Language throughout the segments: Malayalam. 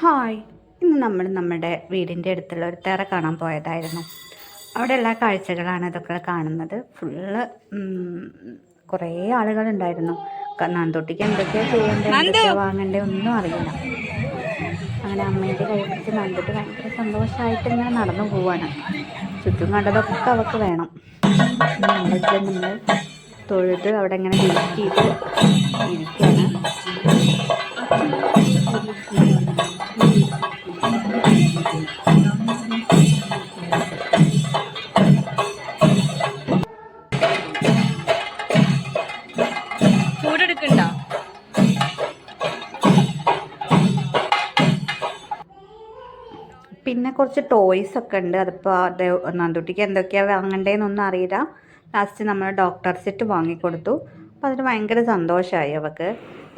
ഹായ്. ഇന്ന് നമ്മൾ നമ്മുടെ വീടിന്റെ അടുത്തുള്ള ഒരു തെറ കാണാൻ പോയതായിരുന്നു. അവിടെ എല്ലാ കാഴ്ചകളാണ് ഇതൊക്കെ കാണുന്നത്. ഫുള്ള് കുറേ ആളുകളുണ്ടായിരുന്നു. നാന്തോട്ടിക്ക് എന്തൊക്കെയാണ് ചെയ്യേണ്ടത് എന്തൊക്കെയാ വാങ്ങേണ്ടത് ഒന്നും അറിയില്ല. അങ്ങനെ അമ്മേന്റെ കൈ പിടിച്ച് നാന്തോട്ടി ഭയങ്കര സന്തോഷമായിട്ട് ഇങ്ങനെ നടന്നു പോവാണ്. ചുറ്റും കണ്ടതൊക്കെ അവൾക്ക് വേണം. നമ്മളിപ്പോൾ നമ്മൾ തൊഴുത് അവിടെ ഇങ്ങനെ വെയിറ്റ് ചെയ്ത് ഇരിക്കുകയാണ്. പിന്നെ കുറച്ച് ടോയ്സ് ഒക്കെ ഉണ്ട്. അതിപ്പോൾ അത് നന്ദുട്ടിക്ക് എന്തൊക്കെയാണ് വാങ്ങണ്ടേന്നൊന്നും അറിയില്ല. ലാസ്റ്റ് നമ്മൾ ഡോക്ടർ സെറ്റ് വാങ്ങിക്കൊടുത്തു. അപ്പോൾ അതിന് ഭയങ്കര സന്തോഷമായി അവൾക്ക്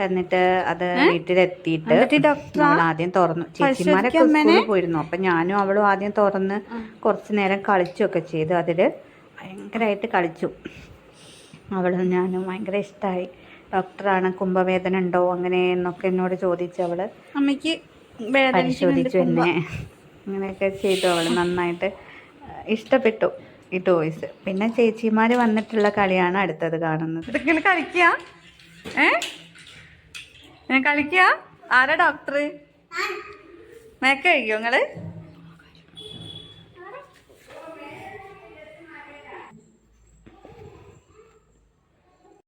എന്നിട്ട് അത് വീട്ടിലെത്തിയിട്ട് നമ്മൾ ആദ്യം തുറന്നു. ചേച്ചിമാരൊക്കെ സ്കൂളിൽ പോയിരുന്നു. അപ്പം ഞാനും അവളും ആദ്യം തുറന്ന് കുറച്ച് നേരം കളിച്ചൊക്കെ ചെയ്തു. അതിൽ ഭയങ്കരമായിട്ട് കളിച്ചു. അവളും ഞാനും ഭയങ്കര ഇഷ്ടമായി ഡോക്ടറാണ് കുംഭവേദന ഉണ്ടോ അങ്ങനെ എന്നൊക്കെ എന്നോട് ചോദിച്ചു അവൾ അമ്മയ്ക്ക് പരിശോധിച്ചു എന്നെ. അങ്ങനെയൊക്കെ ചെയ്തു അവൾ നന്നായിട്ട് ഇഷ്ടപ്പെട്ടു ഈ ടോയ്സ് പിന്നെ ചേച്ചിമാർ വന്നിട്ടുള്ള കളിയാണ് അടുത്തത് കാണുന്നത്. ഇതൊക്കെ കളിക്കുക ഏ? ഞാൻ കളിക്കുക ആരാ ഡോക്ടർ മേക്ക കഴിക്കോ നിങ്ങൾ?